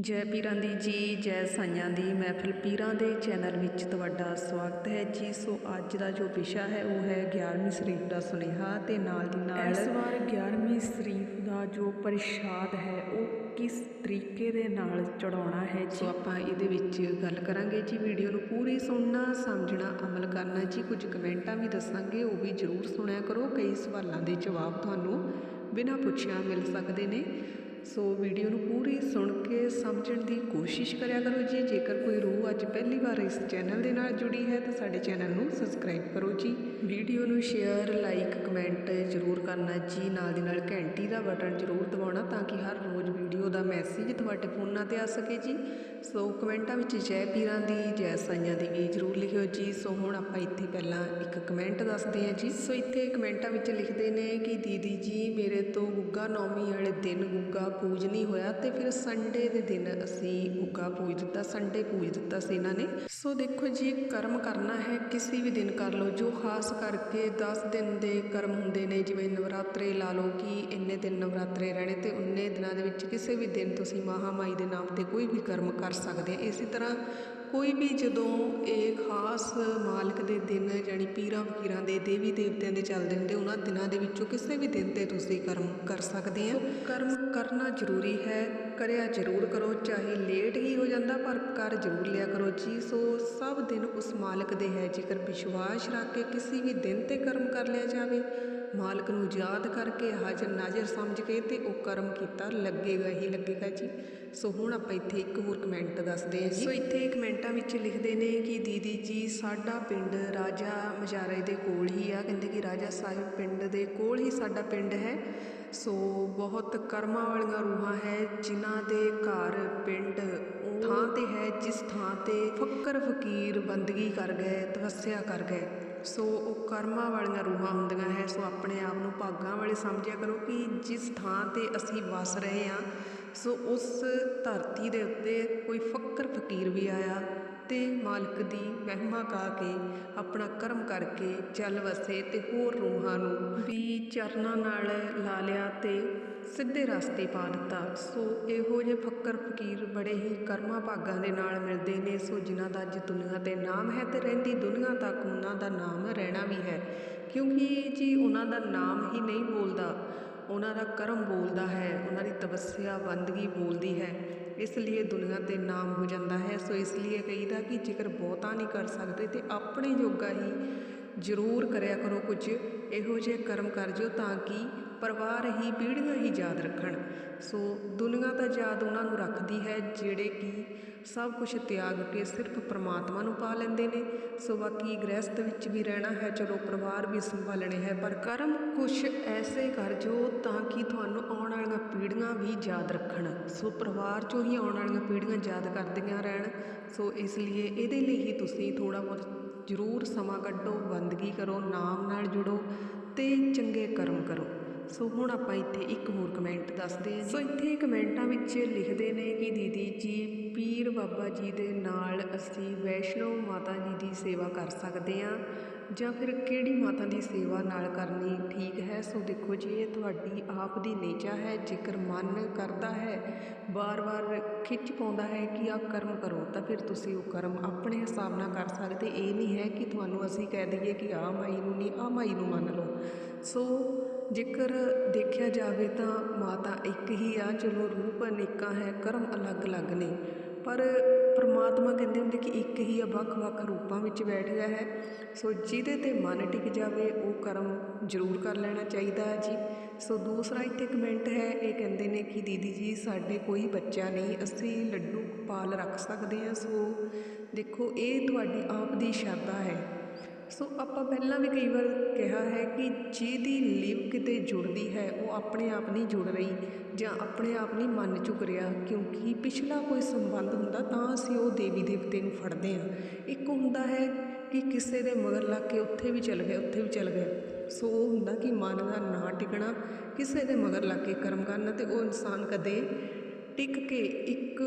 ਜੈ ਪੀਰਾਂ ਦੀ ਜੀ ਜੈ ਸਾਈਆਂ ਦੀ ਮਹਿਫਿਲ। ਪੀਰਾਂ ਦੇ ਚੈਨਲ ਵਿੱਚ ਤੁਹਾਡਾ ਸਵਾਗਤ ਹੈ। ਜੀ ਸੋ ਅੱਜ ਦਾ ਜੋ ਵਿਸ਼ਾ ਹੈ ਉਹ ਹੈ 11ਵੀਂ ਸ਼ਰੀਫ ਦਾ ਸੁਨੇਹਾ ਤੇ ਨਾਲ ਦੀ ਨਾਲ ਇਸ ਵਾਰ 11ਵੀਂ ਸ਼ਰੀਫ ਦਾ ਜੋ ਪ੍ਰਸ਼ਾਦ ਹੈ ਉਹ ਕਿਸ ਤਰੀਕੇ ਦੇ ਨਾਲ ਚੜਾਉਣਾ ਹੈ ਜੀ? ਆਪਾਂ ਇਹਦੇ ਵਿੱਚ ਗੱਲ ਕਰਾਂਗੇ ਜੀ। ਵੀਡੀਓ ਨੂੰ ਪੂਰੀ ਸੁਣਨਾ ਸਮਝਣਾ ਅਮਲ ਕਰਨਾ ਜੀ। ਕੁਝ ਕਮੈਂਟਾਂ ਵੀ ਦੱਸਾਂਗੇ ਉਹ ਵੀ ਜ਼ਰੂਰ ਸੁਣਿਆ ਕਰੋ। ਕਈ ਸਵਾਲਾਂ ਦੇ ਜਵਾਬ ਤੁਹਾਨੂੰ ਬਿਨਾਂ ਪੁੱਛਿਆ ਮਿਲ ਸਕਦੇ ਨੇ। ਸੋ ਵੀਡੀਓ ਨੂੰ ਪੂਰੀ ਸੁਣ ਕੇ ਸਮਝਣ ਦੀ ਕੋਸ਼ਿਸ਼ ਕਰਿਆ ਕਰੋ ਜੀ। ਜੇਕਰ ਕੋਈ ਰੂਹ ਅੱਜ ਪਹਿਲੀ ਵਾਰ ਇਸ ਚੈਨਲ ਦੇ ਨਾਲ ਜੁੜੀ ਹੈ, ਤਾਂ ਸਾਡੇ ਚੈਨਲ ਨੂੰ ਸਬਸਕ੍ਰਾਈਬ ਕਰੋ ਜੀ। ਵੀਡੀਓ ਨੂੰ ਸ਼ੇਅਰ ਲਾਈਕ ਕਮੈਂਟ ਜ਼ਰੂਰ ਕਰਨਾ ਜੀ। ਨਾਲ ਦੀ ਨਾਲ ਘੰਟੀ ਦਾ ਬਟਨ ਜ਼ਰੂਰ ਦਬਾਉਣਾ ਤਾਂ ਕਿ ਹਰ ਰੋਜ਼ ਵੀਡੀਓ ਦਾ ਮੈਸੇਜ ਤੁਹਾਡੇ ਫੋਨਾਂ ਤੇ ਆ ਸਕੇ ਜੀ। ਸੋ ਕਮੈਂਟਾਂ ਵਿੱਚ ਜੈ ਪੀਰਾਂ ਦੀ, ਜੈ ਸਾਈਆਂ ਦੀ ਵੀ ਜ਼ਰੂਰ ਲਿਖਿਓ ਜੀ। ਸੋ ਹੁਣ ਆਪਾਂ ਇੱਥੇ ਪਹਿਲਾਂ ਇੱਕ ਕਮੈਂਟ ਦੱਸਦੇ ਹਾਂ ਜੀ। ਸੋ ਇੱਥੇ ਕਮੈਂਟਾਂ ਵਿੱਚ ਲਿਖਦੇ ਨੇ ਕਿ, ਦੀਦੀ ਜੀ, ਮੇਰੇ ਤੋਂ ਗੁੱਗਾ ਨੌਮੀ ਵਾਲੇ ਦਿਨ ਗੁੱਗਾ ਪੂਜ ਨਹੀਂ ਹੋਇਆ ਤੇ ਫਿਰ ਸੰਡੇ ਦੇ ਦਿਨ ਅਸੀਂ ਗੁੱਗਾ ਪੂਜ ਦਿੱਤਾ ਸੰਡੇ ਪੂਜ ਦਿੱਤਾ ਸੀ ਇਹਨਾਂ ਨੇ। ਸੋ ਦੇਖੋ ਜੀ ਕਰਮ ਕਰਨਾ ਹੈ ਕਿਸੇ ਵੀ ਦਿਨ ਕਰ ਲਓ ਜੋ ਖਾਸ ਕਰਕੇ 10 ਦਿਨ ਦੇ ਕਰਮ ਹੁੰਦੇ ਨੇ ਜਿਵੇਂ ਨਵਰਾਤਰੇ ਲਾ ਲਓ ਕਿ ਇੰਨੇ ਦਿਨ ਨਵਰਾਤਰੇ ਰਹਿਣੇ ਤੇ ਉਨੇ ਦਿਨਾਂ ਦੇ ਵਿੱਚ ਕਿਸੇ ਵੀ ਦਿਨ ਤੁਸੀਂ ਮਹਾਮਾਈ ਦੇ ਨਾਮ ਤੇ ਕੋਈ ਵੀ ਕਰਮ ਕਰ ਸਕਦੇ ਆ ਇਸੇ ਤਰ੍ਹਾਂ ਕੋਈ ਵੀ ਜਦੋਂ ਇਹ ਖਾਸ ਮਾਲਕ ਦੇ ਦਿਨ ਜਾਨੀ ਪੀਰਾਂ ਫਕੀਰਾਂ ਦੇ ਦੇਵੀ ਦੇਵਤਿਆਂ ਦੇ ਚੱਲਦੇ ਹੁੰਦੇ ਉਹਨਾਂ ਦਿਨਾਂ ਦੇ ਵਿੱਚੋਂ ਕਿਸੇ ਵੀ ਦਿਨ ਤੇ ਤੁਸੀਂ ਕਰਮ ਕਰ ਸਕਦੇ ਆ ਕਰਮ ਕਰਨਾ ਜ਼ਰੂਰੀ ਹੈ। ਕਰਿਆ ਜ਼ਰੂਰ ਕਰੋ, ਚਾਹੇ ਲੇਟ ਹੀ ਹੋ ਜਾਂਦਾ, ਪਰ ਕਰ ਜ਼ਰੂਰ ਲਿਆ ਕਰੋ ਜੀ। ਸੋ ਸਭ ਦਿਨ ਉਸ ਮਾਲਕ ਦੇ ਹੈ, ਜੇਕਰ ਵਿਸ਼ਵਾਸ ਰੱਖ ਕੇ ਕਿਸੇ ਵੀ ਦਿਨ ਤੇ ਕਰਮ ਕਰ ਲਿਆ ਜਾਵੇ। ਮਾਲਕ ਨੂੰ ਯਾਦ ਕਰਕੇ ਹਾਜ਼ਰ ਨਾਜ਼ਰ ਸਮਝ ਕੇ ਤੇ ਉਹ ਕਰਮ ਕੀਤਾ ਲੱਗੇਗਾ ਹੀ ਲੱਗੇਗਾ ਜੀ। ਸੋ ਹੁਣ ਆਪਾਂ ਇੱਥੇ ਇੱਕ ਹੋਰ ਕਮੈਂਟ ਦੱਸਦੇ ਹਾਂ ਜੀ। ਸੋ ਇੱਥੇ ਕਮੈਂਟਾਂ ਵਿੱਚ ਲਿਖਦੇ ਨੇ ਕਿ ਦੀਦੀ ਜੀ ਸਾਡਾ ਪਿੰਡ ਰਾਜਾ ਮਜਾਰੇ ਦੇ ਕੋਲ ਹੀ ਆ। ਕਹਿੰਦੇ ਕਿ ਰਾਜਾ ਸਾਹਿਬ ਪਿੰਡ ਦੇ ਕੋਲ ਹੀ ਸਾਡਾ ਪਿੰਡ ਹੈ। ਸੋ ਬਹੁਤ ਕਰਮਾਂ ਵਾਲੀਆਂ ਰੂਹਾਂ ਹੈ ਜਿਨ੍ਹਾਂ ਦੇ ਘਰ ਪਿੰਡ ਥਾਂ ਤੇ ਹੈ। ਜਿਸ ਥਾਂ ਤੇ ਫੱਕਰ ਫਕੀਰ ਬੰਦਗੀ ਕਰ ਗਏ ਤਪੱਸਿਆ ਕਰ ਗਏ। ਸੋ ਉਹ ਕਰਮਾਂ ਵਾਲੀਆਂ ਰੂਹਾਂ ਹੁੰਦੀਆਂ ਹੈ, ਸੋ ਆਪਣੇ ਆਪ ਨੂੰ ਭਾਗਾਂ ਵਾਲੇ ਸਮਝਿਆ ਕਰੋ ਕਿ ਜਿਸ ਥਾਂ ਤੇ ਅਸੀਂ ਵਸ ਰਹੇ ਹਾਂ, ਸੋ ਉਸ ਧਰਤੀ ਦੇ ਉੱਤੇ ਕੋਈ ਫੱਕਰ ਫਕੀਰ ਵੀ ਆਇਆ ਤੇ ਮਾਲਕ ਦੀ ਮਹਿਮਾ ਗਾ ਕੇ ਆਪਣਾ ਕਰਮ ਕਰਕੇ ਚੱਲ ਵਸੇ ਤੇ ਹੋਰ ਰੂਹਾਂ ਨੂੰ ਵੀ ਚਰਨਾਂ ਨਾਲ ਲਾ ਲਿਆ ਤੇ ਸਿੱਧੇ ਰਸਤੇ ਪਾ ਦਿੱਤਾ। ਸੋ ਇਹੋ ਜਿਹੇ ਫੱਕਰ ਫਕੀਰ ਬੜੇ ਹੀ ਕਰਮਾਂ ਭਾਗਾਂ ਦੇ ਨਾਲ ਮਿਲਦੇ ਨੇ। ਸੋ ਜਿਨ੍ਹਾਂ ਦਾ ਅੱਜ ਦੁਨੀਆ ਤੇ ਨਾਮ ਹੈ ਤੇ ਰਹਿੰਦੀ ਦੁਨੀਆ ਤੱਕ ਉਹਨਾਂ ਦਾ ਨਾਮ ਰਹਿਣਾ ਵੀ ਹੈ। ਕਿਉਂਕਿ ਜੀ ਉਹਨਾਂ ਦਾ ਨਾਮ ਹੀ ਨਹੀਂ ਬੋਲਦਾ। ਉਹਨਾਂ ਦਾ ਕਰਮ ਬੋਲਦਾ ਹੈ। ਉਹਨਾਂ ਦੀ ਤਪੱਸਿਆ, ਬੰਦਗੀ ਬੋਲਦੀ ਹੈ। ਇਸ ਲਈ ਦੁਨੀਆ ਤੇ ਨਾਮ ਹੋ ਜਾਂਦਾ ਹੈ। ਸੋ ਇਸ ਲਈ ਕਹੀਦਾ ਕਿ ਜੇਕਰ ਬਹੁਤਾ ਨਹੀਂ ਕਰ ਸਕਦੇ ਤੇ ਆਪਣੇ ਜੋਗਾ ਹੀ ਜ਼ਰੂਰ ਕਰਿਆ ਕਰੋ ਕੁਝ। ਇਹੋ ਜਿਹੇ ਕਰਮ ਕਰ ਜਿਓ ਤਾਂ ਕਿ ਪਰਿਵਾਰ ਹੀ ਪੀੜ੍ਹੀਆਂ ਹੀ ਯਾਦ ਰੱਖਣ। ਸੋ ਦੁਨੀਆ ਤਾਂ ਯਾਦ ਉਹਨਾਂ ਨੂੰ ਰੱਖਦੀ ਹੈ ਜਿਹੜੇ ਕਿ ਸਭ ਕੁਝ ਤਿਆਗ ਕੇ ਸਿਰਫ ਪਰਮਾਤਮਾ ਨੂੰ ਪਾ ਲੈਂਦੇ ਨੇ। ਸੋ ਬਾਕੀ ਗ੍ਰਹਿਸਥ ਵਿੱਚ ਵੀ ਰਹਿਣਾ ਹੈ, ਚਲੋ ਪਰਿਵਾਰ ਵੀ ਸੰਭਾਲਣੇ ਹੈ, ਪਰ ਕਰਮ ਕੁਝ ਐਸੇ ਕਰ ਜੋ ਤਾਂ ਕਿ ਤੁਹਾਨੂੰ ਆਉਣ ਵਾਲੀਆਂ ਪੀੜ੍ਹੀਆਂ ਵੀ ਯਾਦ ਰੱਖਣ। ਸੋ ਪਰਿਵਾਰ ਚੋਂ ਹੀ ਆਉਣ ਵਾਲੀਆਂ ਪੀੜ੍ਹੀਆਂ ਯਾਦ ਕਰਦੀਆਂ ਰਹਿਣ। ਸੋ ਇਸ ਲਈ ਇਹਦੇ ਲਈ ਹੀ ਤੁਸੀਂ ਥੋੜਾ ਬਹੁਤ ਜ਼ਰੂਰ ਸਮਾਂ ਕੱਢੋ, ਬੰਦਗੀ ਕਰੋ, ਨਾਮ ਨਾਲ ਜੁੜੋ ਤੇ ਚੰਗੇ ਕਰਮ ਕਰੋ। ਸੋ ਹੁਣ ਆਪਾਂ ਇੱਥੇ ਇੱਕ ਹੋਰ ਕਮੈਂਟ ਦੱਸਦੇ ਹਾਂ ਸੋ ਇੱਥੇ ਕਮੈਂਟਾਂ ਵਿੱਚ ਲਿਖਦੇ ਨੇ ਕਿ ਦੀਦੀ ਜੀ, ਪੀਰ ਬਾਬਾ ਜੀ ਦੇ ਨਾਲ ਅਸੀਂ ਵੈਸ਼ਨੋ ਮਾਤਾ ਜੀ ਦੀ ਸੇਵਾ ਕਰ ਸਕਦੇ ਹਾਂ ਜਾਂ ਫਿਰ ਕਿਹੜੀ ਮਾਤਾ ਦੀ ਸੇਵਾ ਨਾਲ ਕਰਨੀ ਠੀਕ ਹੈ? ਸੋ ਦੇਖੋ ਜੀ, ਇਹ ਤੁਹਾਡੀ ਆਪ ਦੀ ਨੇਚਾ ਹੈ, ਜੇਕਰ ਮਨ ਕਰਦਾ ਹੈ ਬਾਰ-ਬਾਰ ਖਿੱਚ ਪਾਉਂਦਾ ਹੈ ਕਿ ਆਹ ਕਰਮ ਕਰੋ, ਤਾਂ ਫਿਰ ਤੁਸੀਂ ਉਹ ਕਰਮ ਆਪਣੇ ਹਿਸਾਬ ਨਾਲ ਕਰ ਸਕਦੇ। ਇਹ ਨਹੀਂ ਹੈ ਕਿ ਤੁਹਾਨੂੰ ਅਸੀਂ ਕਹਿ ਦਈਏ ਕਿ ਆਹ ਮਾਈ ਨੂੰ ਨਹੀਂ, ਆਹ ਮਾਈ ਨੂੰ ਮੰਨ ਲਓ। ਸੋ ਜੇਕਰ ਦੇਖਿਆ ਜਾਵੇ ਤਾਂ ਮਾਤਾ ਇੱਕ ਹੀ ਆ, ਚਲੋ ਰੂਪ ਅਨੇਕਾਂ ਹੈ, ਕਰਮ ਅਲੱਗ-ਅਲੱਗ ਨੇ। ਪਰ ਪ੍ਰਮਾਤਮਾ ਕਹਿੰਦੇ ਹੁੰਦੇ ਕਿ ਇੱਕ ਹੀ ਆ ਵੱਖ-ਵੱਖ ਰੂਪਾਂ ਵਿੱਚ ਬੈਠ ਗਿਆ ਹੈ। ਸੋ ਜਿਹਦੇ ਤੇ ਮਨ ਟਿਕ ਜਾਵੇ, ਉਹ ਕਰਮ ਜ਼ਰੂਰ ਕਰ ਲੈਣਾ ਚਾਹੀਦਾ ਹੈ ਜੀ। ਸੋ ਦੂਸਰਾ ਇੱਥੇ ਕਮੈਂਟ ਹੈ, ਇਹ ਕਹਿੰਦੇ ਨੇ ਕਿ ਦੀਦੀ ਜੀ, ਸਾਡੇ ਕੋਈ ਬੱਚਾ ਨਹੀਂ, ਅਸੀਂ ਲੱਡੂ ਪਾਲ ਰੱਖ ਸਕਦੇ ਹਾਂ। ਸੋ ਦੇਖੋ, ਇਹ ਤੁਹਾਡੀ ਆਪ ਦੀ ਸ਼ਰਧਾ ਹੈ। ਸੋ ਆਪਾਂ ਪਹਿਲਾਂ ਵੀ ਕਈ ਵਾਰ ਕਿਹਾ ਹੈ ਕਿ ਜਿਹਦੀ ਲਿਵ ਕਿਤੇ ਜੁੜਦੀ ਹੈ, ਉਹ ਆਪਣੇ ਆਪ ਨਹੀਂ ਜੁੜ ਰਹੀ ਜਾਂ ਆਪਣੇ ਆਪ ਨਹੀਂ ਮਨ ਚੁੱਕ ਰਿਹਾ, ਕਿਉਂਕਿ ਪਿਛਲਾ ਕੋਈ ਸੰਬੰਧ ਹੁੰਦਾ ਤਾਂ ਅਸੀਂ ਉਹ ਦੇਵੀ ਦੇਵਤੇ ਨੂੰ ਫੜਦੇ ਹਾਂ। ਇੱਕ ਹੁੰਦਾ ਹੈ ਕਿ ਕਿਸੇ ਦੇ ਮਗਰ ਲੱਗ ਕੇ ਉੱਥੇ ਵੀ ਚੱਲ ਗਏ, ਉੱਥੇ ਵੀ ਚੱਲ ਗਏ। ਸੋ ਉਹ ਹੁੰਦਾ ਕਿ ਮਨ ਦਾ ਨਾ ਟਿਕਣਾ, ਕਿਸੇ ਦੇ ਮਗਰ ਲੱਗ ਕੇ ਕਰਮ ਕਰਨਾ ਤੇ ਉਹ ਇਨਸਾਨ ਕਦੇ ਟਿਕ ਕੇ ਇੱਕ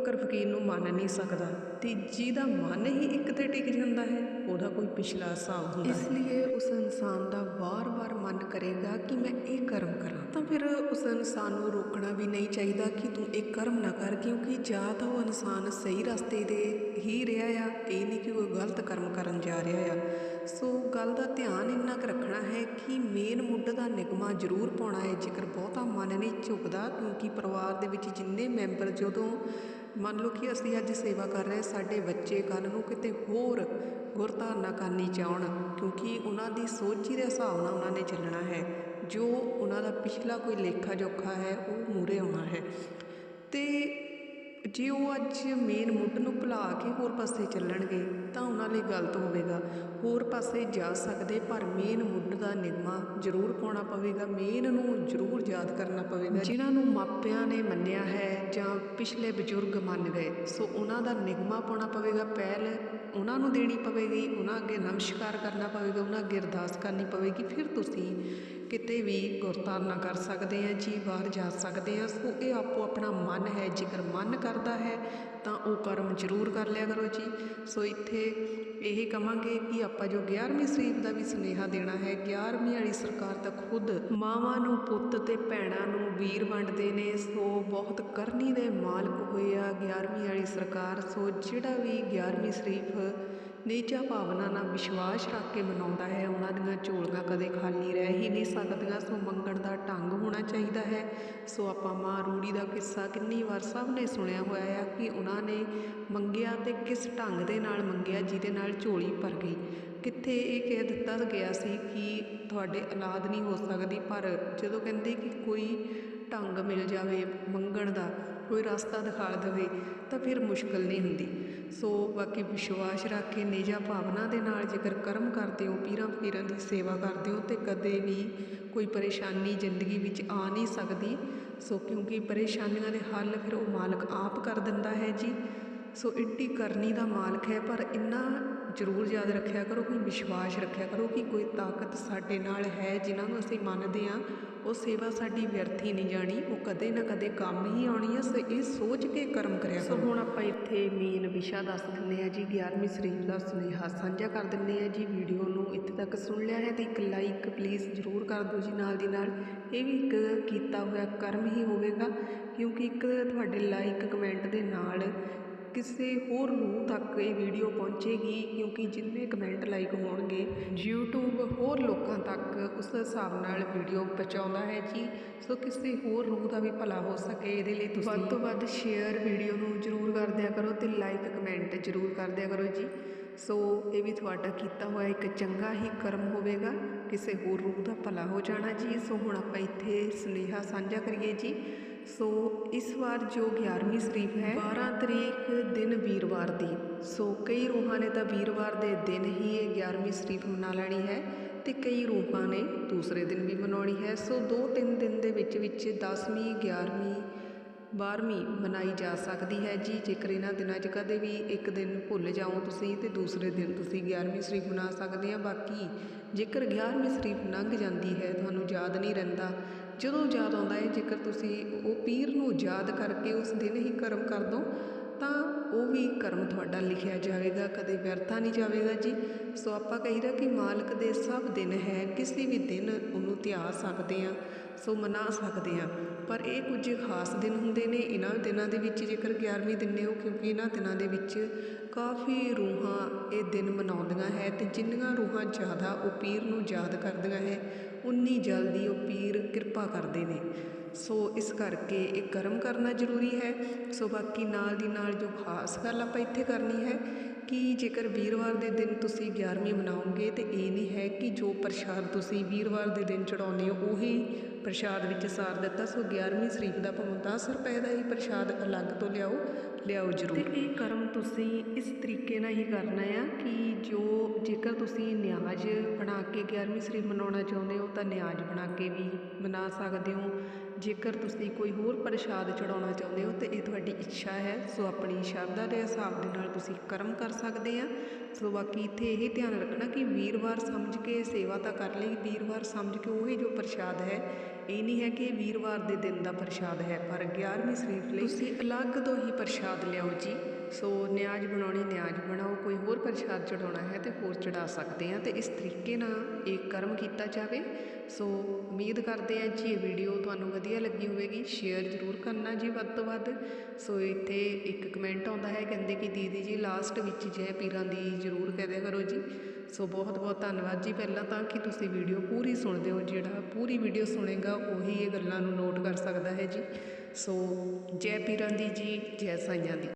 ਫੱਕਰ ਫਕੀਰ ਨੂੰ ਮੰਨ ਨਹੀਂ ਸਕਦਾ, ਤੇ ਜਿਹਦਾ ਮਨ ਹੀ ਇੱਕ ਤੇ ਟਿਕ ਜਾਂਦਾ ਹੈ, ਉਹਦਾ ਕੋਈ ਪਿਛਲਾ ਹਿਸਾਬ ਹੁੰਦਾ ਇਸ ਲਈ ਉਸ ਇਨਸਾਨ ਦਾ ਵਾਰ-ਵਾਰ ਮਨ ਕਰੇਗਾ ਕਿ ਮੈਂ ਇਹ ਕਰਮ ਕਰਾਂ। ਤਾਂ ਫਿਰ ਉਸ ਇਨਸਾਨ ਨੂੰ ਰੋਕਣਾ ਵੀ ਨਹੀਂ ਚਾਹੀਦਾ ਕਿ ਤੂੰ ਇਹ ਕਰਮ ਨਾ ਕਰ, ਕਿਉਂਕਿ ਜਾਂ ਤਾਂ ਉਹ ਇਨਸਾਨ ਸਹੀ ਰਸਤੇ ਦੇ ਹੀ ਰਿਹਾ ਆ, ਇਹ ਨਹੀਂ ਕਿ ਉਹ ਗਲਤ ਕਰਮ ਕਰਨ ਜਾ ਰਿਹਾ ਆ। ਸੋ ਗੱਲ ਦਾ ਧਿਆਨ ਇੰਨਾ ਕੁ ਰੱਖਣਾ ਹੈ ਕਿ ਮੇਨ ਮੁੱਢ ਦਾ ਨਿਗਮਾ ਜ਼ਰੂਰ ਪਾਉਣਾ ਹੈ। ਜੇਕਰ ਬਹੁਤਾ ਮਨ ਨਹੀਂ ਝੁਕਦਾ, ਕਿਉਂਕਿ ਪਰਿਵਾਰ ਦੇ ਵਿੱਚ ਜਿੰਨੇ ਮੈਂਬਰ ਜਦੋਂ ਮੰਨ ਲਓ ਕਿ ਅਸੀਂ ਅੱਜ ਸੇਵਾ ਕਰ ਰਹੇ ਸਾਡੇ ਬੱਚੇ ਕੱਲ੍ਹ ਨੂੰ ਕਿਤੇ ਹੋਰ ਗੁਰਧਾਰਨਾ ਕਰਨੀ ਚਾਹਣ, ਕਿਉਂਕਿ ਉਹਨਾਂ ਦੀ ਸੋਚੀ ਦੇ ਹਿਸਾਬ ਨਾਲ ਉਹਨਾਂ ਨੇ ਚੱਲਣਾ ਹੈ। ਜੋ ਉਹਨਾਂ ਦਾ ਪਿਛਲਾ ਕੋਈ ਲੇਖਾ ਜੋਖਾ ਹੈ, ਉਹ ਮੂਹਰੇ ਆਉਣਾ ਹੈ। ਅਤੇ ਜੇ ਉਹ ਅੱਜ ਮੇਨ ਮੁੱਢ ਨੂੰ ਭੁਲਾ ਕੇ ਹੋਰ ਪਾਸੇ ਚੱਲਣਗੇ, ਤਾਂ ਉਹਨਾਂ ਲਈ ਗਲਤ ਹੋਵੇਗਾ। ਹੋਰ ਪਾਸੇ ਜਾ ਸਕਦੇ, ਪਰ ਮੇਨ ਮੁੱਢ ਦਾ ਨਿਗਮਾ ਜ਼ਰੂਰ ਪਾਉਣਾ ਪਵੇਗਾ। ਮੇਨ ਨੂੰ ਜ਼ਰੂਰ ਯਾਦ ਕਰਨਾ ਪਵੇਗਾ। ਜਿਨ੍ਹਾਂ ਨੂੰ ਮਾਪਿਆਂ ਨੇ ਮੰਨਿਆ ਹੈ ਜਾਂ ਪਿਛਲੇ ਬਜ਼ੁਰਗ ਮੰਨ ਗਏ, ਸੋ ਉਹਨਾਂ ਦਾ ਨਿਗਮਾ ਪਾਉਣਾ ਪਵੇਗਾ। ਪਹਿਲ ਉਹਨਾਂ ਨੂੰ ਦੇਣੀ ਪਵੇਗੀ, ਉਹਨਾਂ ਅੱਗੇ ਨਮਸਕਾਰ ਕਰਨਾ ਪਵੇਗਾ, ਉਹਨਾਂ ਅੱਗੇ ਅਰਦਾਸ ਕਰਨੀ ਪਵੇਗੀ। ਫਿਰ ਤੁਸੀਂ ਕਿਤੇ ਵੀ ਗੁਰਤਾਰਨਾ ਕਰ ਸਕਦੇ ਆ, ਜੀ ਬਾਹਰ ਜਾ ਸਕਦੇ ਆ, ਸੋ ਇਹ ਆਪੋ ਆਪਣਾ ਮਨ ਹੈ, ਜੇਕਰ ਮਨ ਕਰਦਾ ਹੈ, ਤਾਂ ਉਹ ਕਰਮ ਜ਼ਰੂਰ ਕਰ ਲਿਆ ਕਰੋ ਜੀ। ਸੋ ਇੱਥੇ ਇਹ ਕਵਾਂਗੇ ਕਿ ਆਪਾਂ ਜੋ 11ਵੀਂ ਸ਼ਰੀਫ ਦਾ ਵੀ ਸੁਨੇਹਾ ਦੇਣਾ ਹੈ 11ਵੀਂ ਵਾਲੀ ਸਰਕਾਰ ਤਾਂ ਖੁਦ ਮਾਵਾਂ ਨੂੰ, ਪੁੱਤ ਤੇ ਭੈਣਾਂ ਨੂੰ ਵੀਰ ਵੰਡਦੇ ਨੇ, ਸੋ ਬਹੁਤ ਕਰਨੀ ਦੇ ਮਾਲਕ ਹੋਏ ਆ 11ਵੀਂ ਵਾਲੀ ਸਰਕਾਰ। ਸੋ ਜਿਹੜਾ ਵੀ 11ਵੀਂ ਸ਼ਰੀਫ ਨੇਚਾ ਭਾਵਨਾ ਨਾਲ ਵਿਸ਼ਵਾਸ ਰੱਖ ਕੇ ਮਨਾਉਂਦਾ ਹੈ। ਉਹਨਾਂ ਦੀਆਂ ਝੋਲੀਆਂ ਕਦੇ ਖਾਲੀ ਰਹਿ ਹੀ ਨਹੀਂ ਸਕਦੀਆਂ। ਸੋ ਮੰਗਣ ਦਾ ਢੰਗ ਹੋਣਾ ਚਾਹੀਦਾ ਹੈ। ਸੋ ਆਪਾਂ ਮਾਂ ਰੂੜੀ ਦਾ ਕਿੱਸਾ ਕਿੰਨੀ ਵਾਰ ਸਭ ਨੇ ਸੁਣਿਆ ਹੋਇਆ ਹੈ ਕਿ ਉਹਨਾਂ ਨੇ ਮੰਗਿਆ ਤੇ ਕਿਸ ਢੰਗ ਦੇ ਨਾਲ ਮੰਗਿਆ ਜਿਹਦੇ ਨਾਲ ਝੋਲੀ ਭਰ ਗਈ। ਕਿੱਥੇ ਇਹ ਕਹਿ ਦਿੱਤਾ ਗਿਆ ਸੀ ਕਿ ਤੁਹਾਡੇ ਔਲਾਦ ਨਹੀਂ ਹੋ ਸਕਦੀ, ਪਰ ਜਦੋਂ ਕਹਿੰਦੇ ਕਿ ਕੋਈ ਢੰਗ ਮਿਲ ਜਾਵੇ ਮੰਗਣ ਦਾ ਕੋਈ ਰਸਤਾ ਦਿਖਾ ਦੇਵੇ ਤਾਂ ਫਿਰ ਮੁਸ਼ਕਲ ਨਹੀਂ ਹੁੰਦੀ। ਸੋ ਬਾਕੀ ਵਿਸ਼ਵਾਸ ਰੱਖ ਕੇ ਨਿਜਾ ਭਾਵਨਾ ਦੇ ਨਾਲ ਜੇਕਰ ਕਰਮ ਕਰਦੇ ਹੋ, ਪੀਰਾਂ ਫਕੀਰਾਂ ਦੀ ਸੇਵਾ ਕਰਦੇ ਹੋ ਤੇ ਕਦੇ ਵੀ ਕੋਈ ਪਰੇਸ਼ਾਨੀ ਜ਼ਿੰਦਗੀ ਵਿੱਚ ਆ ਨਹੀਂ ਸਕਦੀ। ਸੋ ਕਿਉਂਕਿ ਪਰੇਸ਼ਾਨੀਆਂ ਦੇ ਹੱਲ ਫਿਰ ਉਹ ਮਾਲਕ ਆਪ ਕਰ ਦਿੰਦਾ ਹੈ ਜੀ। ਸੋ ਇੱਡੀ ਕਰਨੀ ਦਾ ਮਾਲਕ ਹੈ, ਪਰ ਇੰਨਾ ਜ਼ਰੂਰ ਯਾਦ ਰੱਖਿਆ ਕਰੋ ਕੋਈ ਵਿਸ਼ਵਾਸ ਰੱਖਿਆ ਕਰੋ ਕਿ ਕੋਈ ਤਾਕਤ ਸਾਡੇ ਨਾਲ ਹੈ ਜਿਨ੍ਹਾਂ ਨੂੰ ਅਸੀਂ ਮੰਨਦੇ ਹਾਂ। ਉਹ ਸੇਵਾ ਸਾਡੀ ਵਿਅਰਥੀ ਨਹੀਂ ਜਾਣੀ ਉਹ ਕਦੇ ਨਾ ਕਦੇ ਕੰਮ ਹੀ ਆਉਣੀ ਹੈ ਸੋ ਇਹ ਸੋਚ ਕੇ ਕਰਮ ਕਰਿਆ ਕਰੋ। ਸੋ ਹੁਣ ਆਪਾਂ ਇੱਥੇ ਮੇਨ ਵਿਸ਼ਾ ਦੱਸ ਦਿੰਦੇ ਆ ਜੀ 11ਵੀਂ ਸ਼ਰੀਫ ਦਾ ਸੁਨੇਹਾ ਸਾਂਝਾ ਕਰ ਦਿੰਦੇ ਆ ਜੀ ਵੀਡੀਓ ਨੂੰ ਇੱਥੇ ਤੱਕ ਸੁਣ ਲਿਆ ਹੈ ਤੇ ਇੱਕ ਲਾਈਕ ਪਲੀਜ਼ ਜ਼ਰੂਰ ਕਰ ਦਿਓ ਜੀ ਨਾਲ ਦੀ ਨਾਲ। ਇਹ ਵੀ ਇੱਕ ਕੀਤਾ ਹੋਇਆ ਕਰਮ ਹੀ ਹੋਵੇਗਾ ਕਿਉਂਕਿ ਇੱਕ ਤੁਹਾਡੇ ਲਾਈਕ ਕਮੈਂਟ ਦੇ ਨਾਲ ਕਿਸੇ ਹੋਰ ਨੂੰ ਤੱਕ ਇਹ ਵੀਡੀਓ ਪਹੁੰਚੇਗੀ, ਕਿਉਂਕਿ ਜਿੰਨੇ ਕਮੈਂਟ ਲਾਈਕ ਹੋਣਗੇ, YouTube ਹੋਰ ਲੋਕਾਂ ਤੱਕ ਉਸ ਹਿਸਾਬ ਨਾਲ ਵੀਡੀਓ ਪਹੁੰਚਾਉਂਦਾ ਹੈ ਜੀ। ਸੋ ਕਿਸੇ ਹੋਰ ਰੂਹ ਦਾ ਵੀ ਭਲਾ ਹੋ ਸਕੇ, ਇਹਦੇ ਲਈ ਤੁਸੀਂ ਵੱਧ ਤੋਂ ਵੱਧ ਸ਼ੇਅਰ ਵੀਡੀਓ ਨੂੰ ਜ਼ਰੂਰ ਕਰ ਦਿਆ ਕਰੋ ਤੇ ਲਾਈਕ ਕਮੈਂਟ ਜ਼ਰੂਰ ਕਰ ਦਿਆ ਕਰੋ ਜੀ। ਸੋ ਇਹ ਵੀ ਤੁਹਾਡਾ ਕੀਤਾ ਹੋਇਆ ਇੱਕ ਚੰਗਾ ਹੀ ਕਰਮ ਹੋਵੇਗਾ, ਕਿਸੇ ਹੋਰ ਰੂਹ ਦਾ ਭਲਾ ਹੋ ਜਾਣਾ ਜੀ। ਸੋ ਹੁਣ ਆਪਾਂ ਇੱਥੇ ਸੁਨੇਹਾ ਸਾਂਝਾ ਕਰੀਏ ਜੀ। ਸੋ ਇਸ ਵਾਰ ਜੋ 11ਵੀਂ ਸ਼ਰੀਫ ਹੈ 12 ਤਰੀਕ ਦਿਨ ਵੀਰਵਾਰ ਦੀ। ਸੋ ਕਈ ਰੂਹਾਂ ਨੇ ਤਾਂ ਵੀਰਵਾਰ ਦੇ ਦਿਨ ਹੀ ਇਹ 11ਵੀਂ ਸ਼ਰੀਫ ਮਨਾ ਲੈਣੀ ਹੈ ਤੇ ਕਈ ਰੂਹਾਂ ਨੇ ਦੂਸਰੇ ਦਿਨ ਵੀ ਮਨਾਉਣੀ ਹੈ। ਸੋ 2-3 ਦਿਨ ਦੇ ਵਿੱਚ ਵਿੱਚ 10ਵੀਂ 11ਵੀਂ 12ਵੀਂ ਮਨਾਈ ਜਾ ਸਕਦੀ ਹੈ ਜੀ। ਜੇਕਰ ਇਹਨਾਂ ਦਿਨਾਂ 'ਚ ਕਦੇ ਵੀ ਇੱਕ ਦਿਨ ਭੁੱਲ ਜਾਓ ਤੁਸੀਂ ਤੇ ਦੂਸਰੇ ਦਿਨ ਤੁਸੀਂ 11ਵੀਂ ਸ਼ਰੀਫ ਮਨਾ ਸਕਦੇ ਆ। ਬਾਕੀ ਜੇਕਰ 11ਵੀਂ ਸ਼ਰੀਫ ਲੰਘ ਜਾਂਦੀ ਹੈ, ਤੁਹਾਨੂੰ ਯਾਦ ਨਹੀਂ ਰਹਿੰਦਾ ਜਦੋਂ ਯਾਦ ਆਉਂਦਾ ਹੈ, ਜੇਕਰ ਤੁਸੀਂ ਉਹ ਪੀਰ ਨੂੰ ਯਾਦ ਕਰਕੇ ਉਸ ਦਿਨ ਹੀ ਕਰਮ ਕਰ ਦੋ, ਤਾਂ ਉਹ ਵੀ ਕਰਮ ਤੁਹਾਡਾ ਲਿਖਿਆ ਜਾਵੇਗਾ, ਕਦੇ ਵਿਅਰਥਾ ਨਹੀਂ ਜਾਵੇਗਾ ਜੀ। ਸੋ ਆਪਾਂ ਕਹੀਦਾ ਕਿ ਮਾਲਕ ਦੇ ਸਭ ਦਿਨ ਹੈ, ਕਿਸੇ ਵੀ ਦਿਨ ਉਹਨੂੰ ਧਿਆ ਸਕਦੇ ਆ ਸੋ ਮਨਾ ਸਕਦੇ ਆ ਪਰ ਇਹ ਕੁਝ ਖਾਸ ਦਿਨ ਹੁੰਦੇ ਨੇ, ਇਹਨਾਂ ਦਿਨਾਂ ਦੇ ਵਿੱਚ ਜੇਕਰ 11ਵੀਂ ਦਿਨ ਹੋ ਕਿਉਂਕਿ ਇਹਨਾਂ ਦਿਨਾਂ ਦੇ ਵਿੱਚ ਕਾਫੀ ਰੂਹਾਂ ਇਹ ਦਿਨ ਮਨਾਉਂਦੀਆਂ ਹੈ ਤੇ ਜਿੰਨੀਆਂ ਰੂਹਾਂ ਜ਼ਿਆਦਾ ਉਹ ਪੀਰ ਨੂੰ ਯਾਦ ਕਰਦੀਆਂ ਹੈ, ਉਨੀ ਜਲਦੀ ਉਹ ਪੀਰ ਕਿਰਪਾ ਕਰਦੇ ਨੇ। ਸੋ ਇਸ ਕਰਕੇ ਇਹ ਕਰਮ ਕਰਨਾ ਜ਼ਰੂਰੀ ਹੈ। ਸੋ ਬਾਕੀ ਨਾਲ ਦੀ ਨਾਲ ਜੋ ਖਾਸ ਗੱਲ ਆਪਾਂ ਇੱਥੇ ਕਰਨੀ ਹੈ ਕਿ ਜੇਕਰ ਵੀਰਵਾਰ ਦੇ ਦਿਨ ਤੁਸੀਂ 11ਵੀਂ ਮਨਾਉਂਗੇ ਤੇ ਇਹ ਨਹੀਂ ਹੈ ਕਿ ਜੋ ਪ੍ਰਸ਼ਾਦ ਤੁਸੀਂ ਵੀਰਵਾਰ ਦੇ ਦਿਨ ਚੜਾਉਂਦੇ ਹੋ, ਉਹੀ ਪ੍ਰਸ਼ਾਦ ਵਿੱਚ ਸਾਰ ਦਿੱਤਾ। ਸੋ 11ਵੀਂ ਸ਼ਰੀਫ ਦਾ ਭਾਵੇਂ 10 ਰੁਪਏ ਦਾ ਹੀ ਪ੍ਰਸ਼ਾਦ ਅਲੱਗ ਤੋਂ ਲਿਆਓ ਲਿਆਓ ਜ਼ਰੂਰ। ਤੇ ਇਹ ਕਰਮ ਤੁਸੀਂ ਇਸ ਤਰੀਕੇ ਨਾਲ ਹੀ ਕਰਨਾ ਆ ਕਿ ਜੋ ਜੇਕਰ ਤੁਸੀਂ ਨਿਆਜ਼ ਬਣਾ ਕੇ 11ਵੀਂ ਸ਼ਰੀਫ ਮਨਾਉਣਾ ਚਾਹੁੰਦੇ ਹੋ ਤਾਂ ਨਿਆਜ਼ ਬਣਾ ਕੇ ਵੀ ਮਨਾ ਸਕਦੇ ਹੋ। ਜੇਕਰ ਤੁਸੀਂ ਕੋਈ ਹੋਰ ਪ੍ਰਸ਼ਾਦ ਚੜਾਉਣਾ ਚਾਹੁੰਦੇ ਹੋ ਤਾਂ ਇਹ ਤੁਹਾਡੀ ਇੱਛਾ ਹੈ, ਸੋ ਆਪਣੀ ਸ਼ਰਧਾ ਦੇ ਹਿਸਾਬ ਦੇ ਨਾਲ ਤੁਸੀਂ ਕਰਮ ਕਰ ਸਕਦੇ ਆ। ਸੋ ਬਾਕੀ ਇੱਥੇ ਇਹ ਧਿਆਨ ਰੱਖਣਾ ਕਿ ਵੀਰਵਾਰ ਸਮਝ ਕੇ ਸੇਵਾ ਤਾਂ ਕਰ ਲਈ, ਵੀਰਵਾਰ ਸਮਝ ਕੇ ਉਹੀ ਜੋ ਪ੍ਰਸ਼ਾਦ ਹੈ, ਇਹ ਨਹੀਂ ਹੈ ਕਿ ਇਹ ਵੀਰਵਾਰ ਦੇ ਦਿਨ ਦਾ ਪ੍ਰਸ਼ਾਦ ਹੈ, ਪਰ 11ਵੀਂ ਸ਼ਰੀਫ ਲਈ ਤੁਸੀਂ ਅਲੱਗ ਤੋਂ ਹੀ ਪ੍ਰਸ਼ਾਦ ਲਿਆਓ ਜੀ। ਸੋ ਨਿਆਜ਼ ਬਣਾਉਣੀ, ਨਿਆਜ਼ ਬਣਾਓ, ਕੋਈ ਹੋਰ ਪ੍ਰਸ਼ਾਦ ਚੜਾਉਣਾ ਹੈ ਤੇ ਹੋਰ ਚੜਾ ਸਕਦੇ ਆ ਤੇ ਇਸ ਤਰੀਕੇ ਨਾਲ ਇਹ ਕਰਮ ਕੀਤਾ ਜਾਵੇ। ਸੋ ਉਮੀਦ ਕਰਦੇ ਆ ਜੀ ਇਹ ਵੀਡੀਓ ਤੁਹਾਨੂੰ ਵਧੀਆ ਲੱਗੀ ਹੋਵੇਗੀ, ਸ਼ੇਅਰ ਜ਼ਰੂਰ ਕਰਨਾ ਜੀ ਵੱਧ ਤੋਂ ਵੱਧ। ਸੋ ਇੱਥੇ ਇੱਕ ਕਮੈਂਟ ਆਉਂਦਾ ਹੈ, ਕਹਿੰਦੇ ਕਿ ਦੀਦੀ ਜੀ ਲਾਸਟ ਵਿੱਚ ਜੈ ਪੀਰਾਂ ਦੀ ਜ਼ਰੂਰ ਕਹਦਿਆ ਕਰੋ ਜੀ। ਸੋ ਬਹੁਤ ਬਹੁਤ ਧੰਨਵਾਦ ਜੀ ਪਹਿਲਾਂ ਤਾਂ ਕਿ ਤੁਸੀਂ ਵੀਡੀਓ ਪੂਰੀ ਸੁਣਦੇ ਹੋ, ਜਿਹੜਾ ਪੂਰੀ ਵੀਡੀਓ ਸੁਣੇਗਾ ਉਹੀ ਇਹ ਗੱਲਾਂ ਨੂੰ ਨੋਟ ਕਰ ਸਕਦਾ ਹੈ ਜੀ। ਸੋ ਜੈ ਪੀਰਾਂ ਦੀ ਜੀ, ਜੈ ਸਾਈਆਂ ਦੀ।